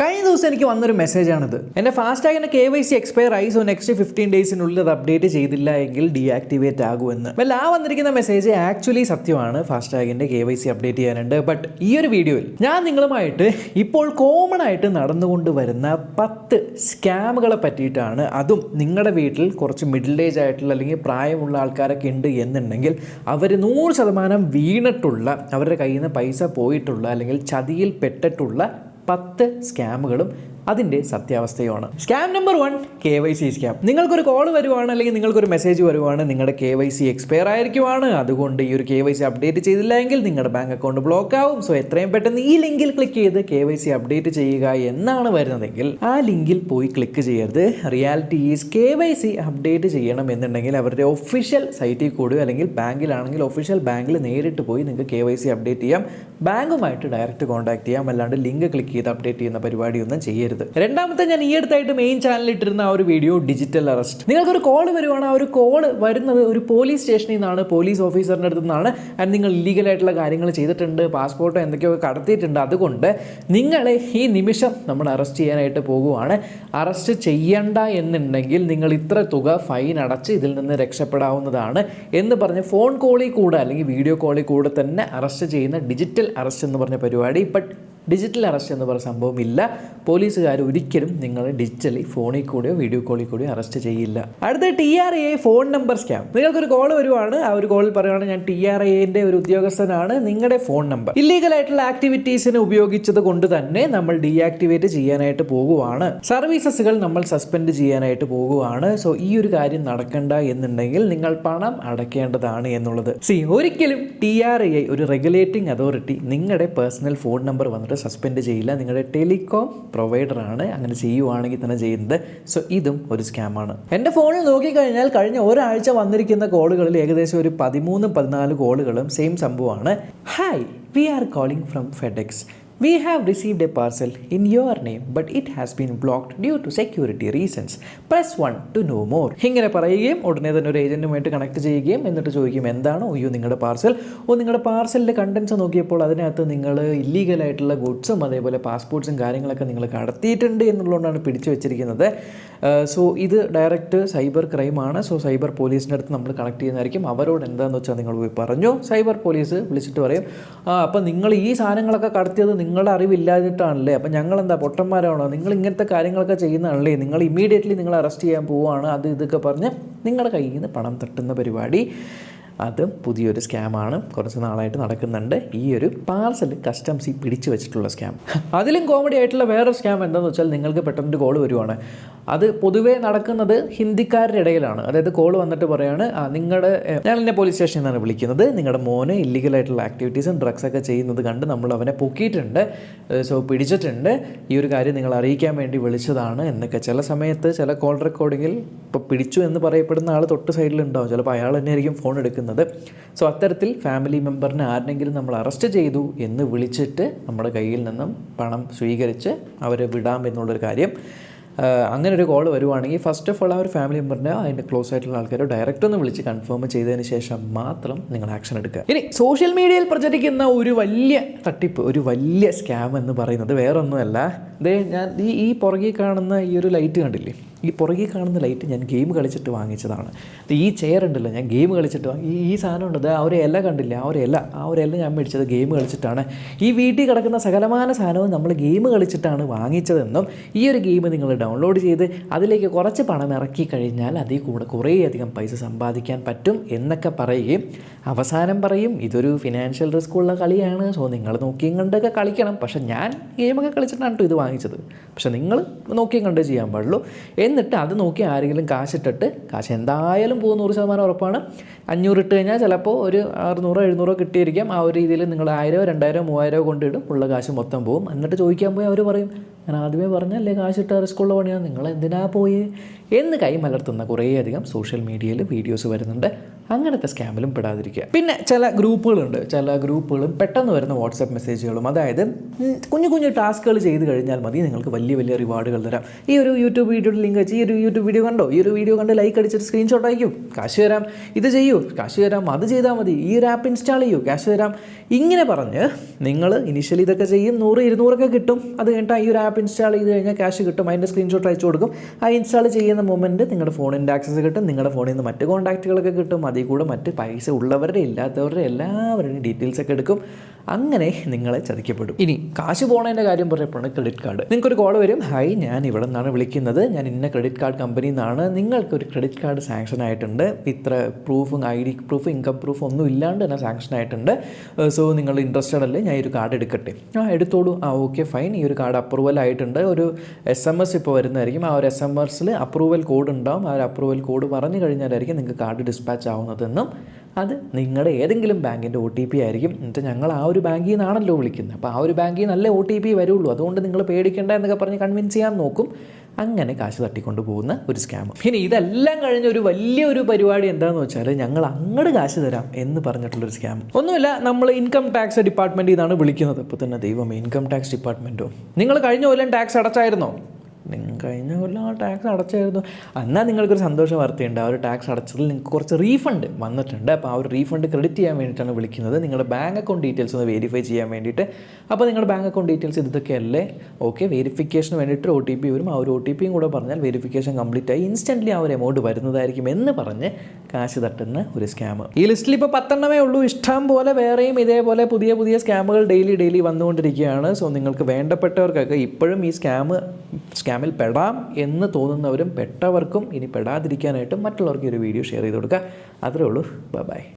കഴിഞ്ഞ ദിവസം എനിക്ക് വന്നൊരു മെസ്സേജാണിത് എന്റെ ഫാസ്ടാഗിന്റെ കെ വൈ സി എക്സ്പയർ ആയി സോ നെക്സ്റ്റ് ഫിഫ്റ്റീൻ ഡേയ്സിനുള്ളിൽ അത് അപ്ഡേറ്റ് ചെയ്തില്ല എങ്കിൽ ഡീആക്ടിവേറ്റ് ആകുമെന്ന്. വെൽ ആ വന്നിരിക്കുന്ന മെസ്സേജ് ആക്ച്വലി സത്യമാണ്. ഫാസ്ടാഗിന്റെ കെ വൈ സി അപ്ഡേറ്റ് ചെയ്യാനുണ്ട്. ബട്ട് ഈ ഒരു വീഡിയോയിൽ ഞാൻ നിങ്ങളുമായിട്ട് ഇപ്പോൾ കോമൺ ആയിട്ട് നടന്നുകൊണ്ട് വരുന്ന പത്ത് സ്കാമുകളെ പറ്റിയിട്ടാണ് അതും നിങ്ങളുടെ വീട്ടിൽ കുറച്ച് മിഡിൽ ഏജ് ആയിട്ടുള്ള അല്ലെങ്കിൽ പ്രായമുള്ള ആൾക്കാരൊക്കെ ഉണ്ട് എന്നുണ്ടെങ്കിൽ അവർ നൂറ് ശതമാനം വീണിട്ടുള്ള അവരുടെ കയ്യിൽ നിന്ന് പൈസ പോയിട്ടുള്ള അല്ലെങ്കിൽ ചതിയിൽ പെട്ടിട്ടുള്ള പത്ത് സ്കാമുകളും അതിന്റെ സത്യാവസ്ഥയുമാണ്. Scam number one K Y C scam നിങ്ങൾക്കൊരു കോൾ വരുവാണ് അല്ലെങ്കിൽ നിങ്ങൾക്കൊരു മെസ്സേജ് വരുവാണ് നിങ്ങളുടെ കെ വൈ സി എക്സ്പയർ ആയിരിക്കുവാണ്. അതുകൊണ്ട് ഈ ഒരു കെ വൈ സി അപ്ഡേറ്റ് ചെയ്തില്ല എങ്കിൽ നിങ്ങളുടെ ബാങ്ക് അക്കൗണ്ട് ബ്ലോക്ക് ആവും. സോ എത്രയും പെട്ടെന്ന് ഈ ലിങ്കിൽ ക്ലിക്ക് ചെയ്ത് കെ വൈ സി അപ്ഡേറ്റ് ചെയ്യുക എന്നാണ് വരുന്നതെങ്കിൽ ആ ലിങ്കിൽ പോയി ക്ലിക്ക് ചെയ്യരുത്. Reality is K Y C update ചെയ്യണം എന്നുണ്ടെങ്കിൽ അവരുടെ ഒഫീഷ്യൽ സൈറ്റിൽ കൂടി അല്ലെങ്കിൽ ബാങ്കിലാണെങ്കിൽ ഒഫീഷ്യൽ ബാങ്കിൽ നേരിട്ട് പോയി നിങ്ങൾക്ക് കെ വൈ സി അപ്ഡേറ്റ് ചെയ്യാം. ബാങ്കുമായിട്ട് ഡയറക്റ്റ് കോൺടാക്ട് ചെയ്യാം. അല്ലാണ്ട് ലിങ്ക് ക്ലിക്ക് ചെയ്ത് അപ്ഡേറ്റ് ചെയ്യുന്ന പരിപാടിയൊന്നും ചെയ്യരുത്. രണ്ടാമത്തെ ഞാൻ ഈ അടുത്തായിട്ട് മെയിൻ ചാനലിൽ ഇട്ടിരുന്ന ആ ഒരു വീഡിയോ ഡിജിറ്റൽ അറസ്റ്റ് നിങ്ങൾക്കൊരു കോൾ വരുവാണ്. ആ ഒരു കോൾ വരുന്നത് ഒരു പോലീസ് സ്റ്റേഷനിൽ നിന്നാണ് പോലീസ് ഓഫീസറിന്റെ അടുത്ത് നിന്നാണ്. ആൻഡ് നിങ്ങൾ ഇല്ലീഗലായിട്ടുള്ള കാര്യങ്ങൾ ചെയ്തിട്ടുണ്ട് പാസ്പോർട്ടോ എന്തൊക്കെയോ കടത്തിയിട്ടുണ്ട്. അതുകൊണ്ട് നിങ്ങളെ ഈ നിമിഷം നമ്മൾ അറസ്റ്റ് ചെയ്യാനായിട്ട് പോകുവാണ്. അറസ്റ്റ് ചെയ്യണ്ട എന്നുണ്ടെങ്കിൽ നിങ്ങൾ ഇത്ര തുക ഫൈൻ അടച്ച് ഇതിൽ നിന്ന് രക്ഷപ്പെടാവുന്നതാണ് എന്ന് പറഞ്ഞ് ഫോൺ കോളിൽ കൂടെ അല്ലെങ്കിൽ വീഡിയോ കോളിൽ കൂടെ തന്നെ അറസ്റ്റ് ചെയ്യുന്ന ഡിജിറ്റൽ അറസ്റ്റ് എന്ന് പറഞ്ഞ പരിപാടി. ബട്ട് ഡിജിറ്റൽ അറസ്റ്റ് എന്ന് പറയുന്ന സംഭവം ഇല്ല. പോലീസുകാർ ഒരിക്കലും നിങ്ങളെ ഡിജിറ്റലി ഫോണിൽ കൂടിയോ വീഡിയോ കോളിൽ കൂടിയോ അറസ്റ്റ് ചെയ്യില്ല. അടുത്ത T R A phone number scam നിങ്ങൾക്കൊരു കോൾ വരുവാണ്. ആ ഒരു കോളിൽ പറയുവാണ് ഞാൻ ടി ആർ എന്റെ ഒരു ഉദ്യോഗസ്ഥനാണ്. നിങ്ങളുടെ ഫോൺ നമ്പർ ഇല്ലീഗൽ ആയിട്ടുള്ള ആക്ടിവിറ്റീസിന് ഉപയോഗിച്ചത് കൊണ്ട് തന്നെ നമ്മൾ ഡീആക്ടിവേറ്റ് ചെയ്യാനായിട്ട് പോകുവാണ്. സർവീസസുകൾ നമ്മൾ സസ്പെൻഡ് ചെയ്യാനായിട്ട് പോകുവാണ്. സോ ഈ ഒരു കാര്യം നടക്കണ്ട എന്നുണ്ടെങ്കിൽ നിങ്ങൾ പണം അടയ്ക്കേണ്ടതാണ് എന്നുള്ളത്. സി ഒരിക്കലും ടി ആർ എ ഒരു റെഗുലേറ്റിംഗ് അതോറിറ്റി നിങ്ങളുടെ പേഴ്സണൽ ഫോൺ നമ്പർ വന്നിട്ട് സസ്പെൻഡ് ചെയ്യില്ല. നിങ്ങളുടെ ടെലികോം പ്രൊവൈഡറാണ് അങ്ങനെ ചെയ്യുവാണെങ്കിൽ തന്നെ ചെയ്യുന്നത്. സോ ഇതും ഒരു സ്കാമാണ് എന്റെ ഫോണിൽ നോക്കിക്കഴിഞ്ഞാൽ കഴിഞ്ഞ ഒരാഴ്ച വന്നിരിക്കുന്ന കോളുകളിൽ ഏകദേശം ഒരു പതിമൂന്ന് പതിനാല് കോളുകളും സെയിം സംഭവമാണ്. Hi we are calling from FedEx We have received a parcel in your name, but it has been blocked due to security reasons. Press 1 to know more. ഇങ്ങനെ പറയുകയും ഉടനെ തന്നെ ഒരു ഏജന്റുമായിട്ട് കണക്ട് ചെയ്യുകയും എന്നിട്ട് ചോദിക്കും എന്താണോ അയ്യോ നിങ്ങളുടെ പാർസൽ ഓ നിങ്ങളുടെ പാർസലിന്റെ കണ്ടൻസ് നോക്കിയപ്പോൾ അതിനകത്ത് നിങ്ങൾ ഇല്ലീഗലായിട്ടുള്ള ഗുഡ്സും അതേപോലെ പാസ്പോർട്ട്സും കാര്യങ്ങളൊക്കെ നിങ്ങൾ കടത്തിയിട്ടുണ്ട് എന്നുള്ളതുകൊണ്ടാണ് പിടിച്ചു വെച്ചിരിക്കുന്നത്. സോ ഇത് ഡയറക്റ്റ് സൈബർ ക്രൈമാണ് സോ സൈബർ പോലീസിന്റെ അടുത്ത് നമ്മൾ കണക്ട് ചെയ്യുന്നതായിരിക്കും. അവരോട് എന്താണെന്ന് വെച്ചാൽ നിങ്ങൾ പോയി പറഞ്ഞു. സൈബർ പോലീസ് വിളിച്ചിട്ട് പറയും അപ്പം നിങ്ങൾ ഈ സാധനങ്ങളൊക്കെ കടത്തിയത് നിങ്ങളുടെ അറിവില്ലാതിട്ടാണല്ലേ അപ്പം ഞങ്ങൾ എന്താ പൊട്ടന്മാരാണോ? നിങ്ങൾ ഇങ്ങനത്തെ കാര്യങ്ങളൊക്കെ ചെയ്യുന്നതാണല്ലേ? നിങ്ങൾ ഇമ്മീഡിയറ്റ്ലി നിങ്ങൾ അറസ്റ്റ് ചെയ്യാൻ പോവുകയാണ് അത് ഇതൊക്കെ പറഞ്ഞ് നിങ്ങളുടെ കയ്യിൽ നിന്ന് പണം തട്ടുന്ന പരിപാടി. അതും പുതിയൊരു സ്കാമാണ്. കുറച്ച് നാളായിട്ട് നടക്കുന്നുണ്ട്. ഈ ഒരു പാർസൽ കസ്റ്റംസി പിടിച്ചു വെച്ചിട്ടുള്ള സ്കാം. അതിലും കോമഡി ആയിട്ടുള്ള വേറൊരു സ്കാം എന്താണെന്ന് വെച്ചാൽ നിങ്ങൾക്ക് പെട്ടെന്ന് കോൾ വരുവാണ്. അത് പൊതുവേ നടക്കുന്നത് ഹിന്ദിക്കാരുടെ ഇടയിലാണ്. അതായത് കോൾ വന്നിട്ട് പറയാണ് നിങ്ങളുടെ ഞാൻ എന്നെ പോലീസ് സ്റ്റേഷനിൽ നിന്നാണ് വിളിക്കുന്നത്. നിങ്ങളുടെ മോന് ഇല്ലീഗലായിട്ടുള്ള ആക്ടിവിറ്റീസും ഡ്രഗ്സ് ഒക്കെ ചെയ്യുന്നത് കണ്ട് നമ്മൾ അവനെ പൊക്കിയിട്ടുണ്ട്. സോ പിടിച്ചിട്ടുണ്ട്. ഈ ഒരു കാര്യം നിങ്ങൾ അറിയിക്കാൻ വേണ്ടി വിളിച്ചതാണ് എന്നൊക്കെ. ചില സമയത്ത് ചില കോൾ റെക്കോർഡിങ്ങിൽ ഇപ്പോൾ പിടിച്ചു എന്ന് പറയപ്പെടുന്ന ആൾ തൊട്ട് സൈഡിലുണ്ടാവും ചിലപ്പോൾ അയാൾ തന്നെയായിരിക്കും ഫോൺ എടുക്കുന്നത്. സോ അത്തരത്തിൽ ഫാമിലി മെമ്പറിനെ ആരെങ്കിലും നമ്മൾ അറസ്റ്റ് ചെയ്തു എന്ന് വിളിച്ചിട്ട് നമ്മുടെ കയ്യിൽ നിന്നും പണം സ്വീകരിച്ച് അവരെ വിടാം എന്നുള്ളൊരു കാര്യം അങ്ങനെ ഒരു കോൾ വരുവാണെങ്കിൽ ഫസ്റ്റ് ഓഫ് ഓൾ ആ ഒരു ഫാമിലി മെമ്പറിനെ അതിന്റെ ക്ലോസ് ആയിട്ടുള്ള ആൾക്കാരെ ഡയറക്റ്റ് ഒന്ന് വിളിച്ച് കൺഫേം ചെയ്തതിന് ശേഷം മാത്രം നിങ്ങൾ ആക്ഷൻ എടുക്കുക. ഇനി സോഷ്യൽ മീഡിയയിൽ പ്രചരിക്കുന്ന ഒരു വലിയ തട്ടിപ്പ് ഒരു വലിയ സ്കാം എന്ന് പറയുന്നത് വേറൊന്നുമല്ല. ദേ ഞാൻ ഈ ഈ പുറകിൽ കാണുന്ന ഈ ഒരു ലൈറ്റ് കണ്ടില്ലേ? ഈ പുറകെ കാണുന്ന ലൈറ്റ് ഞാൻ ഗെയിം കളിച്ചിട്ട് വാങ്ങിച്ചതാണ്. ഈ ചെയർ ഉണ്ടല്ലോ ഞാൻ ഗെയിം കളിച്ചിട്ട് വാങ്ങി ഈ സാധനം ഉണ്ട്? ആ ഒരു ഇല കണ്ടില്ല? ആ ഒരു ഇല ആ ഒരു ഇല ഞാൻ മേടിച്ചത് ഗെയിം കളിച്ചിട്ടാണ്. ഈ വീട്ടിൽ കിടക്കുന്ന സകലമാന സാധനവും നമ്മൾ ഗെയിം കളിച്ചിട്ടാണ് വാങ്ങിച്ചതെന്നും ഈ ഒരു ഗെയിം നിങ്ങൾ ഡൗൺലോഡ് ചെയ്ത് അതിലേക്ക് കുറച്ച് പണം ഇറക്കി കഴിഞ്ഞാൽ അതിൽ കൂടെ കുറേയധികം പൈസ സമ്പാദിക്കാൻ പറ്റും എന്നൊക്കെ പറയുകയും അവസാനം പറയും ഇതൊരു ഫിനാൻഷ്യൽ റിസ്ക് ഉള്ള കളിയാണ്. സോ നിങ്ങൾ നോക്കിയും കണ്ടൊക്കെ കളിക്കണം. പക്ഷേ ഞാൻ ഗെയിമൊക്കെ കളിച്ചിട്ടാണ് കേട്ടോ ഇത് വാങ്ങിച്ചത്. പക്ഷേ നിങ്ങൾ നോക്കിയും കണ്ടേ ചെയ്യാൻ പാടുള്ളൂ. എന്നിട്ട് അത് നോക്കി ആരെങ്കിലും കാശിട്ടിട്ട് കാശ് എന്തായാലും പോകും നൂറ് ശതമാനം ഉറപ്പാണ്. അഞ്ഞൂറ് ഇട്ട് കഴിഞ്ഞാൽ ചിലപ്പോൾ ഒരു അറുന്നൂറോ എഴുന്നൂറോ കിട്ടിയിരിക്കാം. ആ ഒരു രീതിയിൽ നിങ്ങൾ ആയിരോ രണ്ടായിരോ മൂവായിരോ കൊണ്ടിടും. ഉള്ള കാശ് മൊത്തം പോകും. എന്നിട്ട് ചോദിക്കാൻ പോയി അവർ പറയും ഞാൻ ആദ്യമേ പറഞ്ഞല്ലേ കാശിട്ട റിസ്ക്കുള്ള പണിയാണ് നിങ്ങൾ എന്തിനാ പോയി? എന്ന് കൈമലർത്തുന്ന കുറേയധികം സോഷ്യൽ മീഡിയയിൽ വീഡിയോസ് വരുന്നുണ്ട്. അങ്ങനത്തെ സ്കാമിലും പെടാതിരിക്കുക. പിന്നെ ചില ഗ്രൂപ്പുകളുണ്ട്. ചില ഗ്രൂപ്പുകളും പെട്ടെന്ന് വരുന്ന വാട്സപ്പ് മെസ്സേജുകളും. അതായത് കുഞ്ഞു കുഞ്ഞു ടാസ്കുകൾ ചെയ്ത് കഴിഞ്ഞാൽ മതി. നിങ്ങൾക്ക് വലിയ വലിയ റിവാർഡുകൾ തരാം. ഈ ഒരു യൂട്യൂബ് വീഡിയോയുടെ ലിങ്ക് വെച്ച് ഈ ഒരു യൂട്യൂബ് വീഡിയോ കണ്ടോ? ഈ ഒരു വീഡിയോ കണ്ട് ലൈക്ക് അടിച്ചിട്ട് സ്ക്രീൻഷോട്ട് അയക്കും. കാശ് തരാം. ഇത് ചെയ്യൂ. കാശ് തരാം. അത് ചെയ്താൽ മതി. ഈ ഒരു ആപ്പ് ഇൻസ്റ്റാൾ ചെയ്യൂ. കാശ് തരാം. ഇങ്ങനെ പറഞ്ഞ് നിങ്ങൾ ഇനിഷ്യലി ഇതൊക്കെ ചെയ്യും. നൂറ് ഇരുന്നൂറൊക്കെ കിട്ടും. അത് കഴിഞ്ഞിട്ട് ഈ ഒരു ആപ്പ് ഇൻസ്റ്റാൾ ചെയ്ത് കഴിഞ്ഞാൽ ക്യാഷ് കിട്ടും. അതിന്റെ സ്ക്രീൻഷോട്ട് അയച്ചു കൊടുക്കും. ആ ഇൻസ്റ്റാൾ ചെയ്യുന്ന മൊമെന്റ് നിങ്ങളുടെ ഫോണിന്റെ ആക്സസ് കിട്ടും. നിങ്ങളുടെ ഫോണിൽ നിന്ന് മറ്റ് കോൺടാക്റ്റുകളൊക്കെ കിട്ടും. അതിൽ കൂടെ മറ്റ് പൈസ ഉള്ളവരുടെ ഇല്ലാത്തവരുടെ എല്ലാവരുടെയും ഡീറ്റെയിൽസ് ഒക്കെ എടുക്കും. അങ്ങനെ നിങ്ങളെ ചതിക്കപ്പെടും. ഇനി കാശ് പോണതിന്റെ കാര്യം പറയപ്പെടുന്നത് ക്രെഡിറ്റ് കാർഡ് നിങ്ങൾക്കൊരു കോൾ വരും. ഹായ് ഞാൻ ഇവിടെ നിന്നാണ് വിളിക്കുന്നത്. ഞാൻ ഇന്ന ക്രെഡിറ്റ് കാർഡ് കമ്പനിയിൽ നിന്നാണ് നിങ്ങൾക്കൊരു ക്രെഡിറ്റ് കാർഡ് സാങ്ഷൻ ആയിട്ടുണ്ട്. ഇത്ര പ്രൂഫും I D proof income proof ഒന്നും ഇല്ലാണ്ട് തന്നെ സാങ്ഷൻ ആയിട്ടുണ്ട്. സോ നിങ്ങൾ ഇൻട്രസ്റ്റഡ് അല്ലേ? ഞാൻ ഈ ഒരു കാർഡ് എടുക്കട്ടെ. ആ എടുത്തോളൂ. ആ ഓക്കെ ഫൈൻ ഈ ഒരു കാർഡ് അപ്രൂവൽ ആയിട്ടുണ്ട്. ഒരു എസ് എം എസ് ഇപ്പോൾ വരുന്നതായിരിക്കും. ആ ഒരു എസ് എം എസിൽ അപ്രൂവൽ കോഡ് ഉണ്ടാവും. ആ ഒരു അപ്രൂവൽ കോഡ് പറഞ്ഞു കഴിഞ്ഞാലായിരിക്കും നിങ്ങൾക്ക് കാർഡ് ഡിസ്പാച്ച് ആവുന്നതെന്നും. അത് നിങ്ങളുടെ ഏതെങ്കിലും ബാങ്കിന്റെ ഒ ടി പി ആയിരിക്കും. എന്നിട്ട് ഞങ്ങൾ ആ ഒരു ബാങ്കിൽ നിന്നാണല്ലോ വിളിക്കുന്നത്. അപ്പോൾ ആ ഒരു ബാങ്കിൽ നല്ല ഒ ടി പി വരുള്ളൂ. അതുകൊണ്ട് നിങ്ങൾ പേടിക്കേണ്ട എന്നൊക്കെ പറഞ്ഞ് കൺവിൻസ് ചെയ്യാൻ നോക്കും. അങ്ങനെ കാശ് തട്ടിക്കൊണ്ട് പോകുന്ന ഒരു സ്കാം ഇനി ഇതെല്ലാം കഴിഞ്ഞ ഒരു വലിയൊരു പരിപാടി എന്താണെന്ന് വെച്ചാൽ ഞങ്ങൾ അങ്ങോട്ട് കാശ് തരാം എന്ന് പറഞ്ഞിട്ടുള്ളൊരു സ്കാം ഒന്നുമില്ല നമ്മൾ ഇൻകം ടാക്സ് ഡിപ്പാർട്ട്മെന്റിൽ നിന്നാണ് വിളിക്കുന്നത്. അപ്പോൾ തന്നെ ദൈവം ഇൻകം ടാക്സ് ഡിപ്പാർട്ട്മെന്റോ നിങ്ങൾ കഴിഞ്ഞ കൊല്ലം ടാക്സ് അടച്ചായിരുന്നോ? നിങ്ങൾ കഴിഞ്ഞ കൊല്ലം ആ ടാക്സ് അടച്ചായിരുന്നു. എന്നാൽ നിങ്ങൾക്കൊരു സന്തോഷ വാർത്തയുണ്ട്. ആ ഒരു ടാക്സ് അടച്ചതിൽ നിങ്ങൾക്ക് കുറച്ച് റീഫണ്ട് വന്നിട്ടുണ്ട്. അപ്പോൾ ആ ഒരു റീഫണ്ട് ക്രെഡിറ്റ് ചെയ്യാൻ വേണ്ടിയിട്ടാണ് വിളിക്കുന്നത്. നിങ്ങളുടെ ബാങ്ക് അക്കൗണ്ട് ഡീറ്റെയിൽസ് ഒന്ന് വെരിഫൈ ചെയ്യാൻ വേണ്ടിയിട്ട്. അപ്പോൾ നിങ്ങളുടെ ബാങ്ക് അക്കൗണ്ട് ഡീറ്റെയിൽസ് ഇതൊക്കെയല്ലേ? ഓക്കെ വെരിഫിക്കേഷന് വേണ്ടിയിട്ട് ഒ ടി പി വരും. ആ ഒരു ഒ ടി പിയും കൂടെ പറഞ്ഞാൽ വെരിഫിക്കേഷൻ കംപ്ലീറ്റ് ആയി ഇൻസ്റ്റന്റ്ലി ആ ഒരു എമൗണ്ട് വരുന്നതായിരിക്കും എന്ന് പറഞ്ഞ് കാശ് തട്ടുന്ന ഒരു സ്കാം ഈ ലിസ്റ്റിൽ ഇപ്പോൾ പത്തെണ്ണമേ ഉള്ളൂ. ഇഷ്ടം പോലെ വേറെയും ഇതേപോലെ പുതിയ പുതിയ സ്കാമുകൾ ഡെയിലി ഡെയിലി വന്നുകൊണ്ടിരിക്കുകയാണ്. സോ നിങ്ങൾക്ക് വേണ്ടപ്പെട്ടവർക്കൊക്കെ ഇപ്പോഴും ഈ സ്കാം സ്കാമിൽ പെടാം എന്ന് തോന്നുന്നവരും പെട്ടവർക്കും ഇനി പെടാതിരിക്കാനായിട്ടും മറ്റുള്ളവർക്ക് ഈ ഒരു വീഡിയോ ഷെയർ ചെയ്ത് കൊടുക്കുക. അത്രേ ഉള്ളൂ. ബൈ